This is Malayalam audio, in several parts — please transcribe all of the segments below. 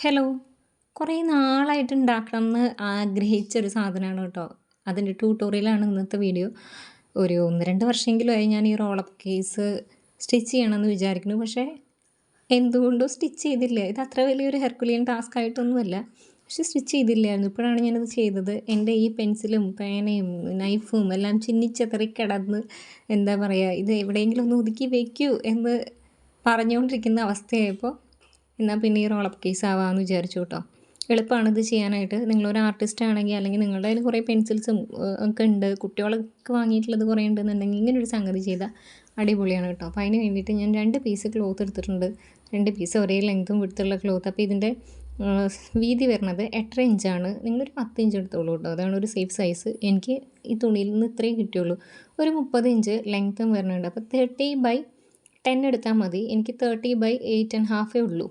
ഹലോ കുറേ നാളായിട്ട് ഉണ്ടാക്കണം എന്ന് ആഗ്രഹിച്ചൊരു സാധനമാണ് കേട്ടോ. അതിന്റെ ട്യൂട്ടോറിയലാണ് ഇന്നത്തെ വീഡിയോ ഒരു ഒന്ന് രണ്ട് വർഷമെങ്കിലും ആയി ഞാൻ ഈ റോളപ്പ് കേസ് സ്റ്റിച്ച് ചെയ്യണമെന്ന് വിചാരിക്കുന്നു. പക്ഷേ എന്തുകൊണ്ടോ സ്റ്റിച്ച് ചെയ്തില്ല. ഇത് അത്ര വലിയൊരു ഹെർക്കുലിയൻ ടാസ്ക് ആയിട്ടൊന്നുമല്ല. പക്ഷെ സ്റ്റിച്ച് ചെയ്തില്ലായിരുന്നു. ഇപ്പോഴാണ് ഞാനത് ചെയ്തത്. എന്റെ ഈ പെൻസിലും പേനയും നൈഫും എല്ലാം ചിന്നിച്ചെതറി കിടന്ന് എന്താ പറയുക ഇത് എവിടെയെങ്കിലും ഒന്ന് ഒതുക്കി വയ്ക്കൂ എന്ന് പറഞ്ഞുകൊണ്ടിരിക്കുന്ന അവസ്ഥയായപ്പോൾ എന്നാൽ പിന്നെ ഈ റോളപ്പ് കേസ് ആവാമെന്ന് വിചാരിച്ചു കേട്ടോ. എളുപ്പമാണ് ഇത് ചെയ്യാനായിട്ട്. നിങ്ങളൊരു ആർട്ടിസ്റ്റ് ആണെങ്കിൽ അല്ലെങ്കിൽ നിങ്ങളുടെ കയ്യിൽ കുറേ പെൻസിൽസും ഒക്കെ ഉണ്ട്. കുട്ടികളൊക്കെ വാങ്ങിയിട്ടുള്ളത് കുറേ ഉണ്ടെന്നുണ്ടെങ്കിൽ ഇങ്ങനെ ഒരു സംഗതി ചെയ്താൽ അടിപൊളിയാണ് കേട്ടോ. അപ്പോൾ അതിന് വേണ്ടിയിട്ട് ഞാൻ രണ്ട് പീസ് ക്ലോത്ത് എടുത്തിട്ടുണ്ട്. രണ്ട് പീസ് ഒരേ ലെങ്ത്തും വിടുത്തുള്ള ക്ലോത്ത് അപ്പോൾ ഇതിന്റെ വീതി വരുന്നത് എട്ടര ഇഞ്ചാണ് നിങ്ങളൊരു പത്ത് ഇഞ്ച് എടുത്തോളൂ കേട്ടോ. അതാണ് ഒരു സേഫ് സൈസ് എനിക്ക് ഈ തുണിയിൽ നിന്ന് ഇത്രയും കിട്ടിയുള്ളൂ. ഒരു മുപ്പത് ഇഞ്ച് ലെങ്ത്തും വരുന്നുണ്ട്. അപ്പോൾ തേർട്ടി ബൈ ടെൻ എടുത്താൽ മതി. എനിക്ക് തേർട്ടി ബൈ എയ്റ്റ് ആൻഡ് ഹാഫേ ഉള്ളൂ.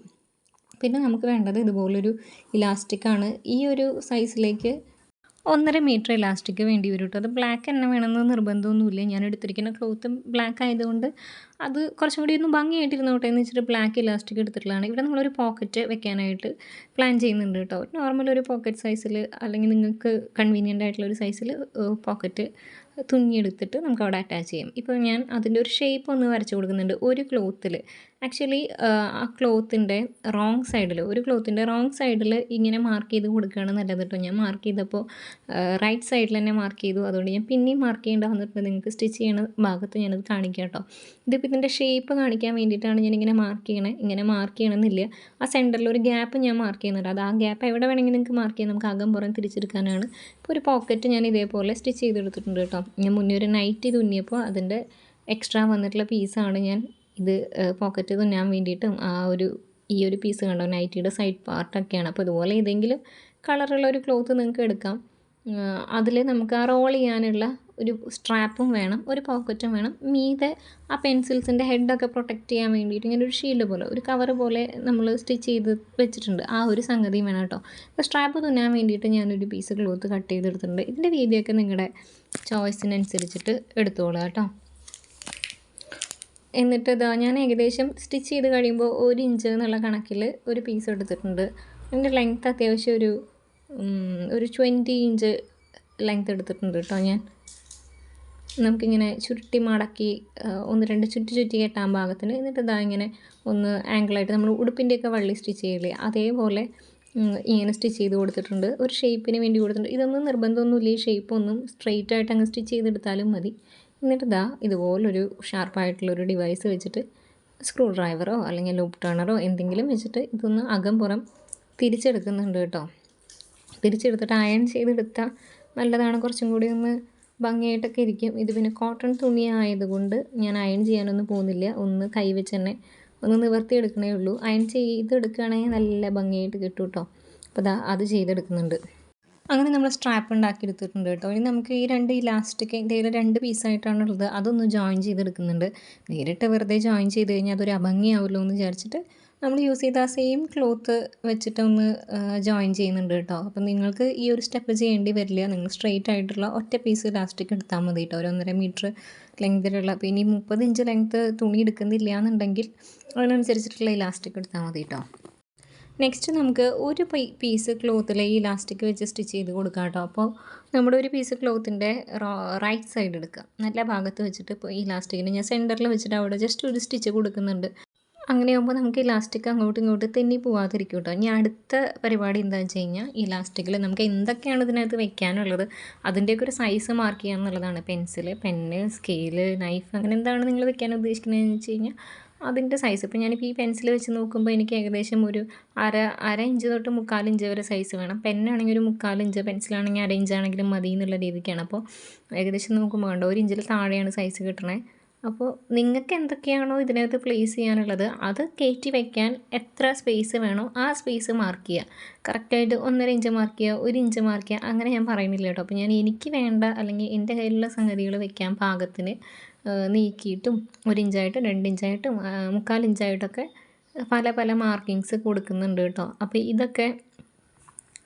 പിന്നെ നമുക്ക് വേണ്ടത് ഇതുപോലൊരു ഇലാസ്റ്റിക്കാണ് ഈ ഒരു സൈസിലേക്ക് ഒന്നര മീറ്റർ ഇലാസ്റ്റിക് വേണ്ടി വരും കേട്ടോ അത് ബ്ലാക്ക് തന്നെ വേണമെന്ന് നിർബന്ധമൊന്നുമില്ല. ഞാൻ എടുത്തിരിക്കുന്ന ക്ലോത്ത് ബ്ലാക്ക് ആയതുകൊണ്ട് അത് കുറച്ചും കൂടി ഒന്ന് ഭംഗിയായിട്ടിരുന്നോട്ടെ എന്ന് വെച്ചിട്ട് ബ്ലാക്ക് ഇലാസ്റ്റിക് എടുത്തിട്ടുള്ളതാണ്. ഇവിടെ നമ്മളൊരു പോക്കറ്റ് വെക്കാനായിട്ട് പ്ലാൻ ചെയ്യുന്നുണ്ട് കേട്ടോ നോർമൽ ഒരു പോക്കറ്റ് സൈസിൽ അല്ലെങ്കിൽ നിങ്ങൾക്ക് കൺവീനിയന്റ് ആയിട്ടുള്ള ഒരു സൈസിൽ പോക്കറ്റ് തുന്നിയെടുത്തിട്ട് നമുക്ക് അവിടെ അറ്റാച്ച് ചെയ്യാം. ഇപ്പോൾ ഞാൻ അതിന്റെ ഒരു ഷേപ്പ് ഒന്ന് വരച്ച് കൊടുക്കുന്നുണ്ട്. ഒരു ക്ലോത്തിൽ ആക്ച്വലി ആ ക്ലോത്തിന്റെ റോങ് സൈഡിൽ ഒരു ക്ലോത്തിന്റെ റോങ് സൈഡിൽ ഇങ്ങനെ മാർക്ക് ചെയ്ത് കൊടുക്കുകയാണ് നല്ലത് കേട്ടോ ഞാൻ മാർക്ക് ചെയ്തപ്പോൾ റൈറ്റ് സൈഡിൽ തന്നെ മാർക്ക് ചെയ്തു. അതുകൊണ്ട് ഞാൻ പിന്നെയും മാർക്ക് ചെയ്യേണ്ട വന്നിട്ടുണ്ട് നിങ്ങൾക്ക് സ്റ്റിച്ച് ചെയ്യുന്ന ഭാഗത്ത് ഞാനത് കാണിക്കാം കേട്ടോ ഇതിപ്പോൾ ഇതിന്റെ ഷേപ്പ് കാണിക്കാൻ വേണ്ടിയിട്ടാണ് ഞാനിങ്ങനെ മാർക്ക് ചെയ്യണേ. ഇങ്ങനെ മാർക്ക് ചെയ്യണമെന്നില്ല. ആ സെന്ററിൽ ഒരു ഗ്യാപ്പ് ഞാൻ മാർക്ക് ചെയ്യുന്നുണ്ട്. അത് ആ ഗ്യാപ്പ് എവിടെ വേണമെങ്കിൽ നിങ്ങൾക്ക് മാർക്ക് ചെയ്യാം. നമുക്ക് അകം പുറം തിരിച്ചെടുക്കാനാണ്. ഇപ്പോൾ ഒരു പോക്കറ്റ് ഞാൻ ഇതേപോലെ സ്റ്റിച്ച് ചെയ്തെടുത്തിട്ടുണ്ട് കേട്ടോ ഞാൻ മുന്നേ ഒരു നൈറ്റ് തുന്നിയപ്പോൾ അതിന്റെ എക്സ്ട്രാ വന്നിട്ടുള്ള പീസാണ് ഞാൻ ഇത് പോക്കറ്റ് തുന്നാൻ വേണ്ടിയിട്ടും ആ ഒരു ഈ ഒരു പീസ് കണ്ടോ? നൈറ്റിയുടെ സൈഡ് പാർട്ടൊക്കെയാണ് അപ്പോൾ ഇതുപോലെ ഏതെങ്കിലും കളറുള്ള ഒരു ക്ലോത്ത് നിങ്ങൾക്ക് എടുക്കാം. അതിൽ നമുക്ക് ആ റോൾ ചെയ്യാനുള്ള ഒരു സ്ട്രാപ്പും വേണം ഒരു പോക്കറ്റും വേണം. മീതെ ആ പെൻസിൽസിന്റെ ഹെഡൊക്കെ പ്രൊട്ടക്റ്റ് ചെയ്യാൻ വേണ്ടിയിട്ട് ഇങ്ങനെ ഒരു ഷീൽഡ് പോലെ ഒരു കവർ പോലെ നമ്മൾ സ്റ്റിച്ച് ചെയ്ത് വെച്ചിട്ടുണ്ട്. ആ ഒരു സംഗതിയും വേണം കേട്ടോ. അപ്പോൾ സ്ട്രാപ്പ് തുന്നാൻ വേണ്ടിയിട്ട് ഞാനൊരു പീസ് ക്ലോത്ത് കട്ട് ചെയ്തെടുത്തിട്ടുണ്ട്. ഇതിന്റെ വീതിയൊക്കെ നിങ്ങളുടെ ചോയ്സിനനുസരിച്ചിട്ട് എടുത്തോളാം കേട്ടോ. എന്നിട്ട് ഇതാ ഞാൻ ഏകദേശം സ്റ്റിച്ച് ചെയ്ത് കഴിയുമ്പോൾ ഒരു ഇഞ്ച് എന്നുള്ള കണക്കിൽ ഒരു പീസ് എടുത്തിട്ടുണ്ട്. അതിന്റെ ലെങ്ത്ത് അത്യാവശ്യം ഒരു ഒരു ട്വന്റി ഇഞ്ച് ലെങ്ത്ത് എടുത്തിട്ടുണ്ട് കേട്ടോ ഞാൻ. നമുക്കിങ്ങനെ ചുരുട്ടി മടക്കി ഒന്ന് രണ്ട് ചുറ്റി ചുറ്റി കെട്ടാൻ പാകത്തിന് എന്നിട്ട് ഇതാ ഇങ്ങനെ ഒന്ന് ആംഗിളായിട്ട് നമ്മൾ ഉടുപ്പിന്റെയൊക്കെ വള്ളി സ്റ്റിച്ച് ചെയ്യില്ലേ അതേപോലെ ഇങ്ങനെ സ്റ്റിച്ച് ചെയ്ത് കൊടുത്തിട്ടുണ്ട്. ഒരു ഷേപ്പിന് വേണ്ടി കൊടുത്തിട്ടുണ്ട്. ഇതൊന്നും നിർബന്ധമൊന്നുമില്ല. ഈ ഷേപ്പൊന്നും സ്ട്രെയിറ്റ് ആയിട്ട് അങ്ങ് സ്റ്റിച്ച് ചെയ്തെടുത്താലും മതി. എന്നിട്ട് ഇതാ ഇതുപോലൊരു ഷാർപ്പായിട്ടുള്ളൊരു ഡിവൈസ് വെച്ചിട്ട് സ്ക്രൂ ഡ്രൈവറോ അല്ലെങ്കിൽ ലൂപ്പ് ടേണറോ എന്തെങ്കിലും വെച്ചിട്ട് ഇതൊന്ന് അകം പുറം തിരിച്ചെടുക്കുന്നുണ്ട് കേട്ടോ. തിരിച്ചെടുത്തിട്ട് അയൺ ചെയ്തെടുത്താൽ നല്ലതാണ്. കുറച്ചും കൂടി ഒന്ന് ഭംഗിയായിട്ടൊക്കെ ഇരിക്കും. ഇത് പിന്നെ കോട്ടൺ തുണി ആയതുകൊണ്ട് ഞാൻ അയൺ ചെയ്യാനൊന്നും പോകുന്നില്ല. ഒന്ന് കൈ വെച്ച് തന്നെ ഒന്ന് നിവർത്തി എടുക്കണേ ഉള്ളൂ. അയൺ ചെയ്തെടുക്കുകയാണെങ്കിൽ നല്ല ഭംഗിയായിട്ട് കിട്ടും കേട്ടോ. അപ്പോൾ അതാ അത് ചെയ്തെടുക്കുന്നുണ്ട്. അങ്ങനെ നമ്മൾ സ്ട്രാപ്പ് ഉണ്ടാക്കി എടുത്തിട്ടുണ്ട് കേട്ടോ. ഇനി നമുക്ക് ഈ രണ്ട് ഇലാസ്റ്റിക് ഇതിൽ രണ്ട് പീസായിട്ടാണ് ഉള്ളത് അതൊന്ന് ജോയിൻ ചെയ്തെടുക്കുന്നുണ്ട്. നേരിട്ട് വെറുതെ ജോയിൻ ചെയ്ത് കഴിഞ്ഞാൽ അതൊരു അഭംഗിയാവുമല്ലോ എന്ന് വിചാരിച്ചിട്ട് നമ്മൾ യൂസ് ചെയ്ത ആ സെയിം ക്ലോത്ത് വെച്ചിട്ടൊന്ന് ജോയിൻ ചെയ്യുന്നുണ്ട് കേട്ടോ. അപ്പം നിങ്ങൾക്ക് ഈ ഒരു സ്റ്റെപ്പ് ചെയ്യേണ്ടി വരില്ല. നിങ്ങൾ സ്ട്രെയിറ്റ് ആയിട്ടുള്ള ഒറ്റ പീസ് ലാസ്റ്റിക്ക് എടുത്താൽ മതി കേട്ടോ. ഒരു ഒന്നര മീറ്റർ ലെങ്തിലുള്ള അപ്പോൾ ഇനി മുപ്പത് ഇഞ്ച് ലെങ്ത്ത് തുണി എടുക്കുന്നില്ല എന്നുണ്ടെങ്കിൽ അതിനനുസരിച്ചിട്ടുള്ള ഇലാസ്റ്റിക് എടുത്താൽ മതി കേട്ടോ. നെക്സ്റ്റ് നമുക്ക് ഒരു പീസ് ക്ലോത്തിൽ ഈ ഇലാസ്റ്റിക് വെച്ച് സ്റ്റിച്ച് ചെയ്ത് കൊടുക്കാം കേട്ടോ. അപ്പോൾ നമ്മുടെ ഒരു പീസ് ക്ലോത്തിന്റെ റൈറ്റ് സൈഡ് എടുക്കുക. നല്ല ഭാഗത്ത് വെച്ചിട്ട് ഇപ്പോൾ ഈ ഇലാസ്റ്റിക്കിന് ഞാൻ സെന്ററിൽ വെച്ചിട്ട് അവിടെ ജസ്റ്റ് ഒരു സ്റ്റിച്ച് കൊടുക്കുന്നുണ്ട്. അങ്ങനെയാകുമ്പോൾ നമുക്ക് ഇലാസ്റ്റിക് അങ്ങോട്ടും ഇങ്ങോട്ടും തെന്നി പോവാതിരിക്കും കേട്ടോ ഇനി അടുത്ത പരിപാടി എന്താണെന്ന് വെച്ച് കഴിഞ്ഞാൽ ഇലാസ്റ്റിക്കിൽ നമുക്ക് എന്തൊക്കെയാണ് ഇതിനകത്ത് വെക്കാനുള്ളത് അതിന്റെയൊക്കെ ഒരു സൈസ് മാർക്ക് ചെയ്യുക എന്നുള്ളതാണ് പെൻസിൽ പെന്ന് സ്കെയിൽ നൈഫ് അങ്ങനെ എന്താണ് നിങ്ങൾ വെക്കാൻ ഉദ്ദേശിക്കുന്നതെന്ന് വെച്ച് കഴിഞ്ഞാൽ അതിന്റെ സൈസ് ഇപ്പോൾ ഞാനിപ്പോൾ ഈ പെൻസിൽ വെച്ച് നോക്കുമ്പോൾ എനിക്ക് ഏകദേശം ഒരു അര അര ഇഞ്ച് തൊട്ട് മുക്കാൽ ഇഞ്ച് വരെ സൈസ് വേണം. പെന്നാണെങ്കിൽ ഒരു മുക്കാൽ ഇഞ്ച് പെൻസിലാണെങ്കിൽ അര ഇഞ്ചാണെങ്കിലും മതി എന്നുള്ള രീതിക്കാണ്. അപ്പോൾ ഏകദേശം നോക്കുമ്പോൾ വേണ്ട ഒരു ഇഞ്ചിൽ താഴെയാണ് സൈസ് കിട്ടണേ. അപ്പോൾ നിങ്ങൾക്ക് എന്തൊക്കെയാണോ ഇതിനകത്ത് പ്ലേസ് ചെയ്യാനുള്ളത് അത് കയറ്റി വയ്ക്കാൻ എത്ര സ്പേസ് വേണോ ആ സ്പേസ് മാർക്ക് ചെയ്യുക. കറക്റ്റായിട്ട് ഒന്നര ഇഞ്ച് മാർക്ക് ചെയ്യുക ഒരു ഇഞ്ച് മാർക്ക് ചെയ്യുക അങ്ങനെ ഞാൻ പറയുന്നില്ല കേട്ടോ. അപ്പോൾ ഞാൻ എനിക്ക് വേണ്ട അല്ലെങ്കിൽ എന്റെ കയ്യിലുള്ള സംഗതികൾ വെക്കാൻ പാകത്തിന് നീക്കിയിട്ടും ഒരു ഇഞ്ചായിട്ടും രണ്ട് ഇഞ്ചായിട്ടും മുക്കാൽ ഇഞ്ചായിട്ടൊക്കെ പല പല മാർക്കിങ്സ് കൊടുക്കുന്നുണ്ട് കേട്ടോ. അപ്പോൾ ഇതൊക്കെ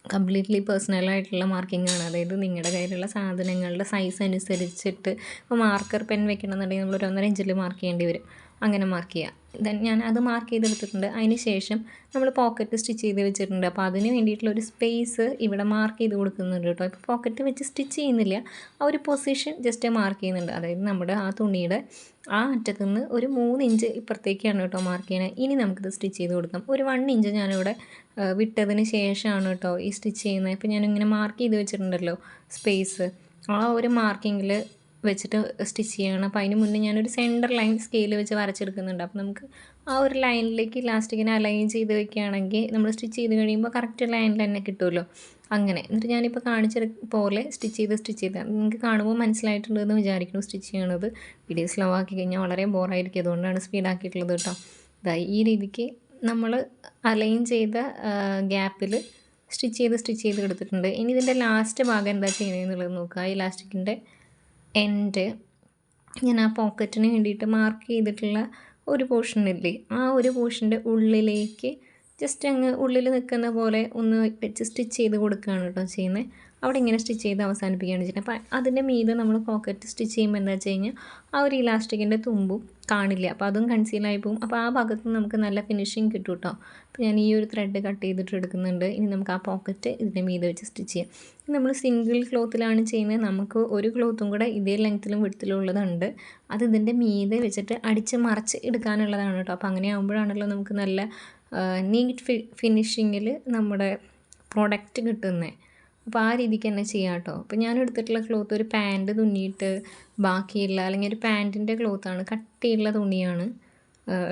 കംപ്ലീറ്റ്ലി പേഴ്സണൽ ആയിട്ടുള്ള മാർക്കിംഗ് ആണ്. അതായത് നിങ്ങളുടെ കയ്യിലുള്ള സാധനങ്ങളുടെ സൈസ് അനുസരിച്ചിട്ട് ഇപ്പോൾ മാർക്കർ പെൻ വെക്കണമെന്നുണ്ടെങ്കിൽ നമ്മൾ ഒരു ഒന്നര ഇഞ്ചിൽ മാർക്ക് ചെയ്യേണ്ടി വരും. അങ്ങനെ മാർക്ക് ചെയ്യുക ദെൻ ഞാൻ അത് മാർക്ക് ചെയ്തെടുത്തിട്ടുണ്ട്. അതിന് ശേഷം നമ്മൾ പോക്കറ്റ് സ്റ്റിച്ച് ചെയ്ത് വെച്ചിട്ടുണ്ട്. അപ്പോൾ അതിന് വേണ്ടിയിട്ടുള്ള ഒരു സ്പേസ് ഇവിടെ മാർക്ക് ചെയ്ത് കൊടുക്കുന്നുണ്ട് കേട്ടോ. ഇപ്പോൾ പോക്കറ്റ് വെച്ച് സ്റ്റിച്ച് ചെയ്യുന്നില്ല. ആ ഒരു പൊസിഷൻ ജസ്റ്റ് മാർക്ക് ചെയ്യുന്നുണ്ട്. അതായത് നമ്മുടെ ആ തുണിയുടെ ആ അറ്റത്തു നിന്ന് ഒരു മൂന്ന് ഇഞ്ച് ഇപ്പുറത്തേക്കാണ് കേട്ടോ മാർക്ക് ചെയ്യണത് ഇനി നമുക്കിത് സ്റ്റിച്ച് ചെയ്ത് കൊടുക്കാം. ഒരു വൺ ഇഞ്ച് ഞാനിവിടെ വിട്ടതിന് ശേഷമാണ് കേട്ടോ ഈ സ്റ്റിച്ച് ചെയ്യുന്നത്. ഇപ്പോൾ ഞാനിങ്ങനെ മാർക്ക് ചെയ്ത് വെച്ചിട്ടുണ്ടല്ലോ സ്പേസ് ആ ഒരു മാർക്കിങ്ങിൽ വെച്ചിട്ട് സ്റ്റിച്ച് ചെയ്യണം. അപ്പോൾ അതിന് മുന്നേ ഞാനൊരു സെന്റർ ലൈൻ സ്കെയിൽ വെച്ച് വരച്ചെടുക്കുന്നുണ്ട്. അപ്പോൾ നമുക്ക് ആ ഒരു ലൈനിലേക്ക് ലാസ്റ്റിക്കിനെ അലൈൻ ചെയ്ത് വെക്കുകയാണെങ്കിൽ നമ്മൾ സ്റ്റിച്ച് ചെയ്ത് കഴിയുമ്പോൾ കറക്റ്റ് ലൈനിൽ തന്നെ കിട്ടുമല്ലോ. അങ്ങനെ. എന്നിട്ട് ഞാനിപ്പോൾ കാണിച്ച പോലെ സ്റ്റിച്ച് ചെയ്ത് സ്റ്റിച്ച് ചെയ്ത്. നിങ്ങൾക്ക് കാണുമ്പോൾ മനസ്സിലായിട്ടുണ്ടെന്ന് വിചാരിക്കുന്നു സ്റ്റിച്ച് ചെയ്യണത്. വീഡിയോ സ്ലോ ആക്കി കഴിഞ്ഞാൽ വളരെ ബോറായിരിക്കും അതുകൊണ്ടാണ് സ്പീഡാക്കിയിട്ടുള്ളത് കേട്ടോ. ഇതായി ഈ രീതിക്ക് നമ്മൾ അലൈൻ ചെയ്ത ഗ്യാപ്പിൽ സ്റ്റിച്ച് ചെയ്ത് സ്റ്റിച്ച് ചെയ്ത് എടുത്തിട്ടുണ്ട്. ഇനി ഇതിന്റെ ലാസ്റ്റ് ഭാഗം എന്താ ചെയ്യുന്നതെന്നുള്ളത് നോക്കുക. ഈ ലാസ്റ്റിക്കിന്റെ എൻഡ് ഞാൻ ആ പോക്കറ്റിന് വേണ്ടിയിട്ട് മാർക്ക് ചെയ്തിട്ടുള്ള ഒരു പോർഷൻ ഇല്ലേ? ആ ഒരു പോർഷന്റെ ഉള്ളിലേക്ക് ജസ്റ്റ് അങ്ങ് ഉള്ളിൽ നിൽക്കുന്ന പോലെ ഒന്ന് വെച്ച് സ്റ്റിച്ച് ചെയ്ത് കൊടുക്കുകയാണ് കേട്ടോ ചെയ്യുന്നത്. അവിടെ ഇങ്ങനെ സ്റ്റിച്ച് ചെയ്ത് അവസാനിപ്പിക്കുകയാണ് വെച്ചിട്ടുണ്ടെങ്കിൽ അപ്പോൾ അതിന്റെ മീതെ നമ്മൾ പോക്കറ്റ് സ്റ്റിച്ച് ചെയ്യുമ്പോൾ എന്താ വെച്ച് കഴിഞ്ഞാൽ ആ ഒരു ഇലാസ്റ്റിക്കിന്റെ തുമ്പും കാണില്ല. അപ്പോൾ അതും കൺസീലായി പോകും. അപ്പോൾ ആ ഭാഗത്ത് നമുക്ക് നല്ല ഫിനിഷിങ് കിട്ടും കേട്ടോ. അപ്പോൾ ഞാൻ ഈ ഒരു ത്രെഡ് കട്ട് ചെയ്തിട്ട് എടുക്കുന്നുണ്ട്. ഇനി നമുക്ക് ആ പോക്കറ്റ് ഇതിന്റെ മീതെ വെച്ച് സ്റ്റിച്ച് ചെയ്യാം. നമ്മൾ സിംഗിൾ ക്ലോത്തിലാണ് ചെയ്യുന്നത്. നമുക്ക് ഒരു ക്ലോത്തും കൂടെ ഇതേ ലെങ്ത്തിലും വിടുത്തിലും ഉള്ളതുണ്ട്. അത് ഇതിന്റെ മീതെ വെച്ചിട്ട് അടിച്ച് മറച്ച് എടുക്കാനുള്ളതാണ് കേട്ടോ. അപ്പോൾ അങ്ങനെ ആകുമ്പോഴാണല്ലോ നമുക്ക് നല്ല നീറ്റ് ഫിനിഷിങ്ങിൽ നമ്മുടെ പ്രോഡക്റ്റ് കിട്ടുന്നത്. അപ്പോൾ ആ രീതിക്ക് തന്നെ ചെയ്യാം കേട്ടോ അപ്പോൾ ഞാൻ എടുത്തിട്ടുള്ള ക്ലോത്ത് ഒരു പാന്റ് തുന്നിയിട്ട് ബാക്കിയുള്ള അല്ലെങ്കിൽ ഒരു പാന്റിന്റെ ക്ലോത്താണ് കട്ടിയുള്ള തുണിയാണ്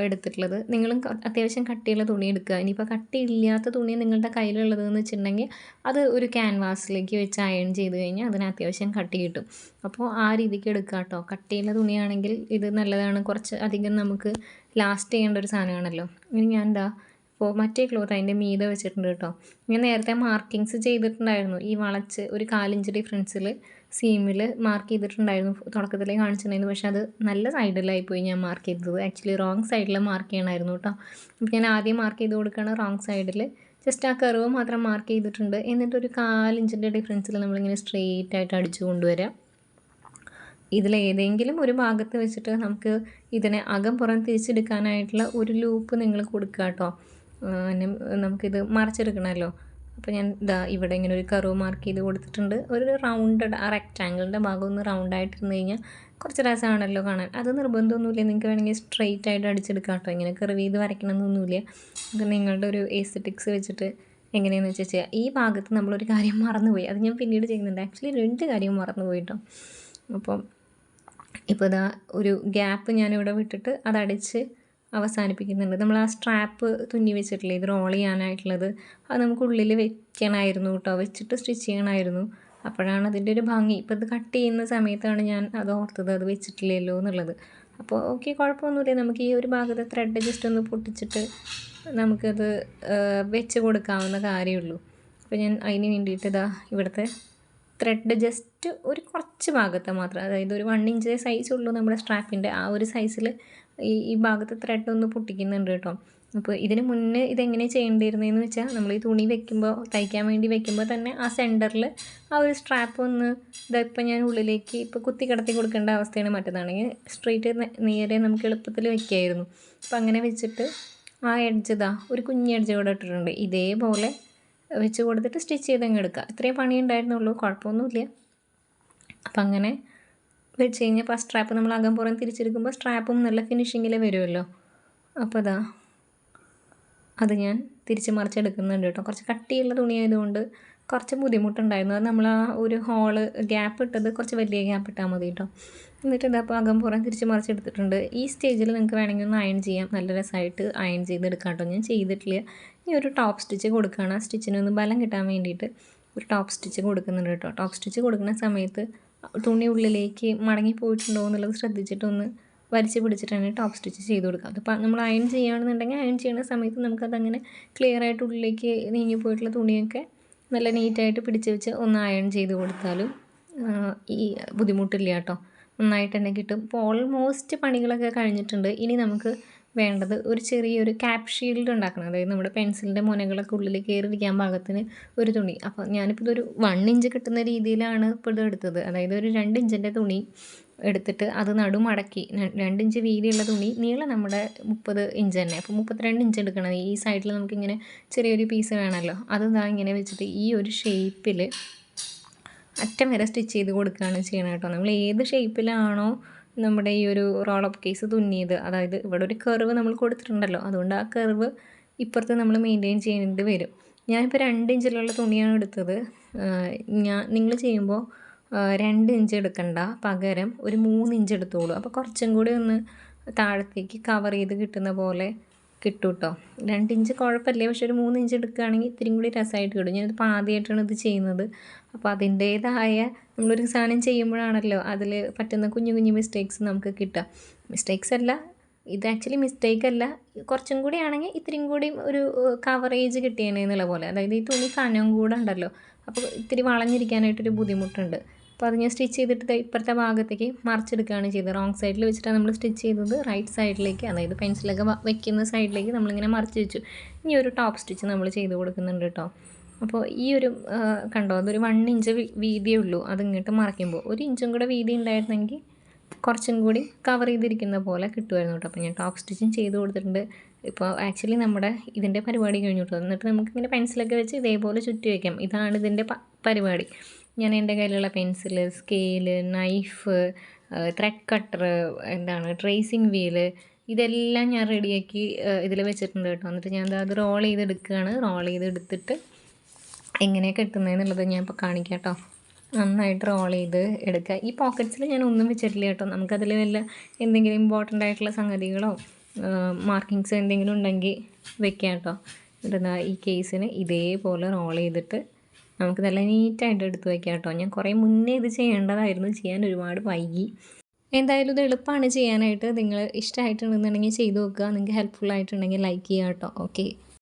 എടുത്തിട്ടുള്ളത്. നിങ്ങളും അത്യാവശ്യം കട്ടിയുള്ള തുണി എടുക്കുക. ഇനിയിപ്പോൾ കട്ടിയില്ലാത്ത തുണി നിങ്ങളുടെ കയ്യിലുള്ളതെന്ന് വെച്ചിട്ടുണ്ടെങ്കിൽ അത് ഒരു ക്യാൻവാസിലേക്ക് വെച്ച് അയൺ ചെയ്ത് കഴിഞ്ഞാൽ അതിന് അത്യാവശ്യം കട്ടി കിട്ടും. അപ്പോൾ ആ രീതിക്ക് എടുക്കുക കേട്ടോ കട്ടിയുള്ള തുണിയാണെങ്കിൽ ഇത് നല്ലതാണ്. കുറച്ച് അധികം നമുക്ക് ലാസ്റ്റ് ചെയ്യേണ്ട ഒരു സാധനമാണല്ലോ. ഇനി ഞാൻ എന്താ അപ്പോൾ മറ്റേ ക്ലോത്ത് അതിന്റെ മീതെ വെച്ചിട്ടുണ്ട് കേട്ടോ. ഞാൻ നേരത്തെ മാർക്കിങ്സ് ചെയ്തിട്ടുണ്ടായിരുന്നു. ഈ വളച്ച് ഒരു കാലിഞ്ച് ഡിഫറൻസിൽ സീമിൽ മാർക്ക് ചെയ്തിട്ടുണ്ടായിരുന്നു തുടക്കത്തിലേ കാണിച്ചിട്ടുണ്ടായിരുന്നു. പക്ഷെ അത് നല്ല സൈഡിലായി പോയി ഞാൻ മാർക്ക് ചെയ്തത്. ആക്ച്വലി റോങ് സൈഡിൽ മാർക്ക് ചെയ്യണമായിരുന്നു കേട്ടോ. അപ്പോൾ ഞാൻ ആദ്യം മാർക്ക് ചെയ്ത് കൊടുക്കുകയാണ് റോങ് സൈഡിൽ ജസ്റ്റ് ആ കർവ് മാത്രം മാർക്ക് ചെയ്തിട്ടുണ്ട്. എന്നിട്ടൊരു കാലിഞ്ചിന്റെ ഡിഫറൻസിൽ നമ്മളിങ്ങനെ സ്ട്രെയിറ്റ് ആയിട്ട് അടിച്ചു കൊണ്ടുവരാം. ഇതിലേതെങ്കിലും ഒരു ഭാഗത്ത് വെച്ചിട്ട് നമുക്ക് ഇതിനെ അകം പുറം തിരിച്ചെടുക്കാനായിട്ടുള്ള ഒരു ലൂപ്പ് നിങ്ങൾ കൊടുക്കുക കേട്ടോ. നമുക്കിത് മറിച്ചെടുക്കണമല്ലോ. അപ്പോൾ ഞാൻ ഇതാ ഇവിടെ ഇങ്ങനെ ഒരു കർവ് മാർക്ക് ചെയ്ത് കൊടുത്തിട്ടുണ്ട്. ഒരു റൗണ്ടഡ് ആ റെക്റ്റാങ്കിളിന്റെ ഭാഗം ഒന്ന് റൗണ്ട് ആയിട്ടിരുന്ന് കഴിഞ്ഞാൽ കുറച്ച് രസമാണല്ലോ കാണാൻ. അത് നിർബന്ധമൊന്നുമില്ല. നിങ്ങൾക്ക് വേണമെങ്കിൽ സ്ട്രെയിറ്റ് ആയിട്ട് അടിച്ചെടുക്കാം കേട്ടോ. ഇങ്ങനെ കറിവ് ചെയ്ത് വരയ്ക്കണമെന്നൊന്നുമില്ല. അത് നിങ്ങളുടെ ഒരു എസ്തറ്റിക്സ് വെച്ചിട്ട് എങ്ങനെയാണെന്ന് വെച്ച് ചെയ്യാം ഈ ഭാഗത്ത് നമ്മളൊരു കാര്യം മറന്നുപോയി. അത് ഞാൻ പിന്നീട് ചെയ്യുന്നുണ്ട്. ആക്ച്വലി രണ്ട് കാര്യം മറന്നുപോയി കേട്ടോ. അപ്പം ഇപ്പോൾ ഇതാ ഒരു ഗ്യാപ്പ് ഞാനിവിടെ വിട്ടിട്ട് അതടിച്ച് അവസാനിപ്പിക്കുന്നുണ്ട്. നമ്മൾ ആ സ്ട്രാപ്പ് തുന്നി വെച്ചിട്ടില്ലേ? ഇത് റോൾ ചെയ്യാനായിട്ടുള്ളത്. അത് നമുക്ക് ഉള്ളിൽ വെക്കണമായിരുന്നു കേട്ടോ. വെച്ചിട്ട് സ്റ്റിച്ച് ചെയ്യണമായിരുന്നു. അപ്പോഴാണ് അതിന്റെ ഒരു ഭംഗി. ഇപ്പോൾ ഇത് കട്ട് ചെയ്യുന്ന സമയത്താണ് ഞാൻ അത് ഓർത്തത്. അത് വെച്ചിട്ടില്ലല്ലോ എന്നുള്ളത്. അപ്പോൾ ഓക്കെ കുഴപ്പമൊന്നുമില്ല. നമുക്ക് ഈ ഒരു ഭാഗത്തെ ത്രെഡ് ജസ്റ്റ് ഒന്ന് പൊട്ടിച്ചിട്ട് നമുക്കത് വെച്ച് കൊടുക്കാവുന്ന കാര്യമുള്ളൂ. അപ്പോൾ ഞാൻ അതിന് വേണ്ടിയിട്ട് ഇതാ ഇവിടുത്തെ ത്രെഡ് ജസ്റ്റ് ഒരു കുറച്ച് ഭാഗത്തെ മാത്രം അതായത് ഒരു വൺ ഇഞ്ച് സൈസ് ഉള്ളൂ നമ്മുടെ സ്ട്രാപ്പിന്റെ ആ ഒരു സൈസിൽ ഈ ഈ ഭാഗത്ത് ത്രെഡ് ഒന്ന് പൊട്ടിക്കുന്നുണ്ട് കേട്ടോ. അപ്പോൾ ഇതിന് മുന്നേ ഇതെങ്ങനെ ചെയ്യേണ്ടിയിരുന്നതെന്ന് വെച്ചാൽ നമ്മൾ ഈ തുണി വെക്കുമ്പോൾ തയ്ക്കാൻ വേണ്ടി വെക്കുമ്പോൾ തന്നെ ആ സെന്ററിൽ ആ ഒരു സ്ട്രാപ്പ് ഒന്ന് ഇതിപ്പോൾ ഞാൻ ഉള്ളിലേക്ക് ഇപ്പോൾ കുത്തി കിടത്തി കൊടുക്കേണ്ട അവസ്ഥയാണ് മറ്റേതാണെങ്കിൽ സ്ട്രെയിറ്റ് നേരെ നമുക്ക് എളുപ്പത്തിൽ വെക്കായിരുന്നു. അപ്പോൾ അങ്ങനെ വെച്ചിട്ട് ആ എഡ്ജ് ഇതാ ഒരു കുഞ്ഞ് എഡ്ജ് കൂടെ ഇട്ടിട്ടുണ്ട്. ഇതേപോലെ വെച്ച് കൊടുത്തിട്ട് സ്റ്റിച്ച് ചെയ്തങ്ങ് എടുക്കുക. ഇത്രയും പണി ഉണ്ടായിരുന്നുള്ളൂ കുഴപ്പമൊന്നുമില്ല. അപ്പം അങ്ങനെ വെച്ച് കഴിഞ്ഞപ്പോൾ ആ സ്ട്രാപ്പ് നമ്മൾ അകം പുറം തിരിച്ചെടുക്കുമ്പോൾ സ്ട്രാപ്പും നല്ല ഫിനിഷിങ്ങിൽ വരുമല്ലോ അപ്പോൾ അതാ അത് ഞാൻ തിരിച്ച് മറിച്ചെടുക്കുന്നുണ്ട് കേട്ടോ. കുറച്ച് കട്ടിയുള്ള തുണിയായതുകൊണ്ട് കുറച്ച് ബുദ്ധിമുട്ടുണ്ടായിരുന്നു. അത് നമ്മൾ ആ ഒരു ഹോൾ ഗ്യാപ്പ് ഇട്ടത് കുറച്ച് വലിയ ഗ്യാപ്പ് ഇട്ടാൽ മതി കേട്ടോ. എന്നിട്ട് ഇതാ അകം പുറം തിരിച്ച് മറിച്ചെടുത്തിട്ടുണ്ട്. ഈ സ്റ്റേജിൽ നിങ്ങൾക്ക് വേണമെങ്കിൽ ഒന്ന് അയൺ ചെയ്യാം. നല്ല രസമായിട്ട് അയൺ ചെയ്തെടുക്കാം കേട്ടോ. ഞാൻ ചെയ്തിട്ടില്ല. ഈ ഒരു ടോപ്പ് സ്റ്റിച്ച് കൊടുക്കുകയാണ് ആ സ്റ്റിച്ചിനൊന്ന് ബലം കിട്ടാൻ വേണ്ടിയിട്ട് ഒരു ടോപ്പ് സ്റ്റിച്ച് കൊടുക്കുന്നുണ്ട് കേട്ടോ. ടോപ്പ് സ്റ്റിച്ച് കൊടുക്കുന്ന സമയത്ത് തുണി ഉള്ളിലേക്ക് മടങ്ങി പോയിട്ടുണ്ടോ എന്നുള്ളത് ശ്രദ്ധിച്ചിട്ടൊന്ന് വരച്ച് പിടിച്ചിട്ടാണ് ടോപ്പ് സ്റ്റിച്ച് ചെയ്ത് കൊടുക്കുക. അതിപ്പോൾ നമ്മൾ അയൺ ചെയ്യുകയാണെന്നുണ്ടെങ്കിൽ അയൺ ചെയ്യുന്ന സമയത്ത് നമുക്കതങ്ങനെ ക്ലിയർ ആയിട്ട് ഉള്ളിലേക്ക് നീങ്ങി പോയിട്ടുള്ള തുണിയൊക്കെ നല്ല നീറ്റായിട്ട് പിടിച്ച് വെച്ച് ഒന്ന് അയൺ ചെയ്ത് കൊടുത്താലും ഈ ബുദ്ധിമുട്ടില്ല കേട്ടോ. നന്നായിട്ട് തന്നെ കിട്ടും. ഇപ്പോൾ ഓൾമോസ്റ്റ് പണികളൊക്കെ കഴിഞ്ഞിട്ടുണ്ട്. ഇനി നമുക്ക് വേണ്ടത്. ഒരു ചെറിയൊരു ക്യാപ് ഷീൽഡ് ഉണ്ടാക്കണം. അതായത് നമ്മുടെ പെൻസിലിന്റെ മുനകളൊക്കെ ഉള്ളിൽ കയറിയിരിക്കാൻ പാകത്തിന് ഒരു തുണി. അപ്പോൾ ഞാനിപ്പോൾ ഇതൊരു വൺ ഇഞ്ച് കിട്ടുന്ന രീതിയിലാണ് ഇപ്പോൾ ഇത് എടുത്തത്. അതായത് ഒരു രണ്ട് ഇഞ്ചിന്റെ തുണി എടുത്തിട്ട് അത് നടുമടക്കി. രണ്ട് ഇഞ്ച് വീതിയുള്ള തുണി നീളം നമ്മുടെ മുപ്പത് ഇഞ്ച് തന്നെ. അപ്പോൾ മുപ്പത്തിരണ്ട് ഇഞ്ച് എടുക്കണം. ഈ സൈഡിൽ നമുക്കിങ്ങനെ ചെറിയൊരു പീസ് വേണമല്ലോ അത് ഇതാ ഇങ്ങനെ വെച്ചിട്ട് ഈ ഒരു ഷേപ്പിൽ അറ്റം വരെ സ്റ്റിച്ച് ചെയ്ത് കൊടുക്കുകയാണ് ചെയ്യണം കേട്ടോ. നമ്മൾ ഏത് ഷേപ്പിലാണോ നമ്മുടെ ഈ ഒരു റോളപ്പ് കേസ് തുന്നിയത്. അതായത് ഇവിടെ ഒരു കർവ് നമ്മൾ കൊടുത്തിട്ടുണ്ടല്ലോ. അതുകൊണ്ട് ആ കർവ് ഇപ്പുറത്ത് നമ്മൾ മെയിന്റെയിൻ ചെയ്യേണ്ടി വരും. ഞാനിപ്പോൾ രണ്ട് ഇഞ്ചിലുള്ള തുണിയാണ് എടുത്തത്. ഞാൻ നിങ്ങൾ ചെയ്യുമ്പോൾ രണ്ട് ഇഞ്ച് എടുക്കണ്ട. പകരം ഒരു മൂന്ന് ഇഞ്ച് എടുത്തോളൂ. അപ്പോൾ കുറച്ചും കൂടി ഒന്ന് താഴത്തേക്ക് കവർ ചെയ്ത് കിട്ടുന്ന പോലെ കിട്ടും കേട്ടോ രണ്ട് ഇഞ്ച് കുഴപ്പമില്ല. പക്ഷെ ഒരു മൂന്ന് ഇഞ്ച് എടുക്കുകയാണെങ്കിൽ ഇത്തിരി കൂടി രസമായിട്ട് കിട്ടും. ഞാനിത് പാതിയായിട്ടാണ് ഇത് ചെയ്യുന്നത്. അപ്പോൾ അതിന്റേതായ നമ്മളൊരു സാധനം ചെയ്യുമ്പോഴാണല്ലോ അതിൽ പറ്റുന്ന കുഞ്ഞു കുഞ്ഞു മിസ്റ്റേക്സ് നമുക്ക് കിട്ടുക. മിസ്റ്റേക്സ് അല്ല ഇത് ആക്ച്വലി മിസ്റ്റേക്ക് അല്ല. കുറച്ചും കൂടി ആണെങ്കിൽ ഇത്തിരിയും കൂടി ഒരു കവറേജ് കിട്ടിയേനെ എന്നുള്ള പോലെ. അതായത് ഈ തുണി കനം കൂടെ ഉണ്ടല്ലോ. അപ്പോൾ ഇത്തിരി വളഞ്ഞിരിക്കാനായിട്ടൊരു ബുദ്ധിമുട്ടുണ്ട്. ഞാൻ സ്റ്റിച്ച് ചെയ്തിട്ട് ഇപ്പുറത്തെ ഭാഗത്തേക്ക് മറിച്ചെടുക്കുകയാണ് ചെയ്തത്. റോങ് സൈഡിൽ വെച്ചിട്ടാണ് നമ്മൾ സ്റ്റിച്ച് ചെയ്തത്. റൈറ്റ് സൈഡിലേക്ക് അതായത് പെൻസിലൊക്കെ വെക്കുന്ന സൈഡിലേക്ക് നമ്മളിങ്ങനെ മറിച്ച് വെച്ചു. ഇനി ഒരു ടോപ്പ് സ്റ്റിച്ച് നമ്മൾ ചെയ്ത് കൊടുക്കുന്നുണ്ട് കേട്ടോ അപ്പോൾ ഈ ഒരു കണ്ടോ അതൊരു വൺ ഇഞ്ച് വീതിയേ ഉള്ളൂ. അതിങ്ങോട്ട് മറയ്ക്കുമ്പോൾ ഒരു ഇഞ്ചും കൂടെ വീതി ഉണ്ടായിരുന്നെങ്കിൽ കുറച്ചും കൂടി കവർ ചെയ്തിരിക്കുന്ന പോലെ കിട്ടുമായിരുന്നു കേട്ടോ അപ്പോൾ ഞാൻ ടോപ്പ് സ്റ്റിച്ചും ചെയ്ത് കൊടുത്തിട്ടുണ്ട്. ഇപ്പോൾ ആക്ച്വലി നമ്മുടെ ഇതിന്റെ പരിപാടി കഴിഞ്ഞു കേട്ടോ എന്നിട്ട് നമുക്കിങ്ങനെ പെൻസിലൊക്കെ വെച്ച് ഇതേപോലെ ചുറ്റി വയ്ക്കാം ഇതാണ് ഇതിന്റെ പരിപാടി. ഞാൻ എന്റെ കയ്യിലുള്ള pencil scale knife thread cutter എന്താണ് ട്രേസിങ് വീൽ ഇതെല്ലാം ഞാൻ റെഡിയാക്കി ഇതിൽ വെച്ചിട്ടുണ്ട് കേട്ടോ. എന്നിട്ട് ഞാൻ അത് റോൾ ചെയ്തെടുക്കുകയാണ്. റോൾ ചെയ്തെടുത്തിട്ട് എങ്ങനെ കെട്ടുന്നതെന്നുള്ളത് ഞാൻ ഇപ്പോൾ കാണിക്കാം കേട്ടോ. നന്നായിട്ട് റോൾ ചെയ്ത് എടുക്കുക. ഈ പോക്കറ്റ്സിൽ ഞാൻ ഒന്നും വെച്ചിട്ടില്ല കേട്ടോ. നമുക്കതിൽ വല്ല എന്തെങ്കിലും ഇമ്പോർട്ടന്റ് ആയിട്ടുള്ള സംഗതികളോ മാർക്കിങ്സ് എന്തെങ്കിലും ഉണ്ടെങ്കിൽ വെക്കാം കേട്ടോ. എന്നിട്ട് ഈ കേസിന് ഇതേപോലെ റോൾ ചെയ്തിട്ട് നമുക്ക് നല്ല നീറ്റായിട്ട് എടുത്ത് വയ്ക്കാം കേട്ടോ. ഞാൻ കുറേ മുന്നേ ഇത് ചെയ്യേണ്ടതായിരുന്നു. ചെയ്യാൻ ഒരുപാട് വൈകി. എന്തായാലും ഇത് എളുപ്പമാണ് ചെയ്യാനായിട്ട്. നിങ്ങൾ ഇഷ്ടമായിട്ടുണ്ടെന്നുണ്ടെങ്കിൽ ചെയ്ത് നോക്കുക. നിങ്ങൾക്ക് ഹെൽപ്ഫുൾ ആയിട്ടുണ്ടെങ്കിൽ ലൈക്ക് ചെയ്യുക കേട്ടോ. ഓക്കെ